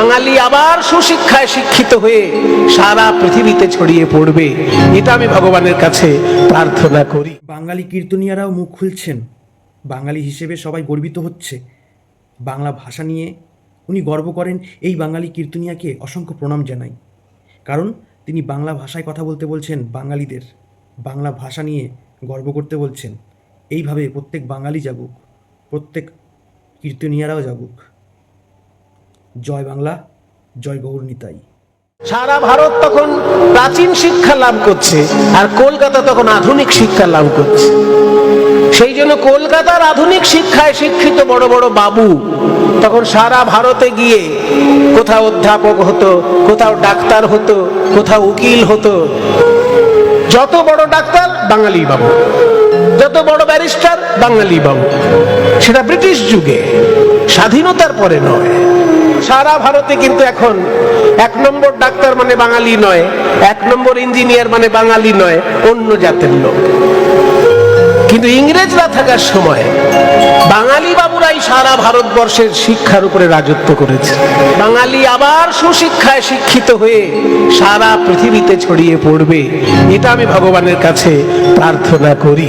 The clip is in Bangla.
বাঙালি আবার সুশিক্ষায় শিক্ষিত হয়ে সারা পৃথিবীতে ছড়িয়ে পড়বে। এটা আমি ভগবানের কাছে প্রার্থনা করি। বাঙালি কীর্তনিয়ারাও মুখ খুলছেন। বাঙালি হিসেবে সবাই গর্বিত হচ্ছে। বাংলা ভাষা নিয়ে উনি গর্ব করেন, এই বাঙালি কীর্তনিয়াকে অসংখ্য প্রণাম জানাই। কারণ তিনি বাংলা ভাষায় কথা বলতে বলছেন বাঙালিদের। বাংলা ভাষা নিয়ে গর্ব করতে বলছেন। এইভাবে প্রত্যেক বাঙালি জাগুক, প্রত্যেক কীর্তনিয়ারাও জাগুক। জয় বাংলা, জয় গৌরনিতাই সারা ভারত তখন প্রাচীন শিক্ষা লাভ করছে আর কলকাতা তখন আধুনিক শিক্ষা লাভ করছে। সেই জন্য কলকাতার আধুনিক শিক্ষায় শিক্ষিত বড় বড় বাবু তখন সারা ভারতে গিয়ে কোথাও অধ্যাপক হতো, কোথাও ডাক্তার হতো, কোথাও উকিল হতো। যত বড় ডাক্তার, বাঙালি বাবু। যত বড় ব্যারিস্টার, বাঙালি বাবু। সেটা ব্রিটিশ যুগে, স্বাধীনতার পরে নয়। সারা ভারতে কিন্তু এখন এক নম্বর ডাক্তার মানে বাঙালি নয়, এক নম্বর ইঞ্জিনিয়ার মানে বাঙালি নয়, অন্য জাতের লোক। কিন্তু ইংরেজরা থাকার সময় বাঙালি বাবুরাই সারা ভারতবর্ষের শিক্ষার উপরে রাজত্ব করেছে। বাঙালি আবার সুশিক্ষায় শিক্ষিত হয়ে সারা পৃথিবীতে ছড়িয়ে পড়বে, এটা আমি ভগবানের কাছে প্রার্থনা করি।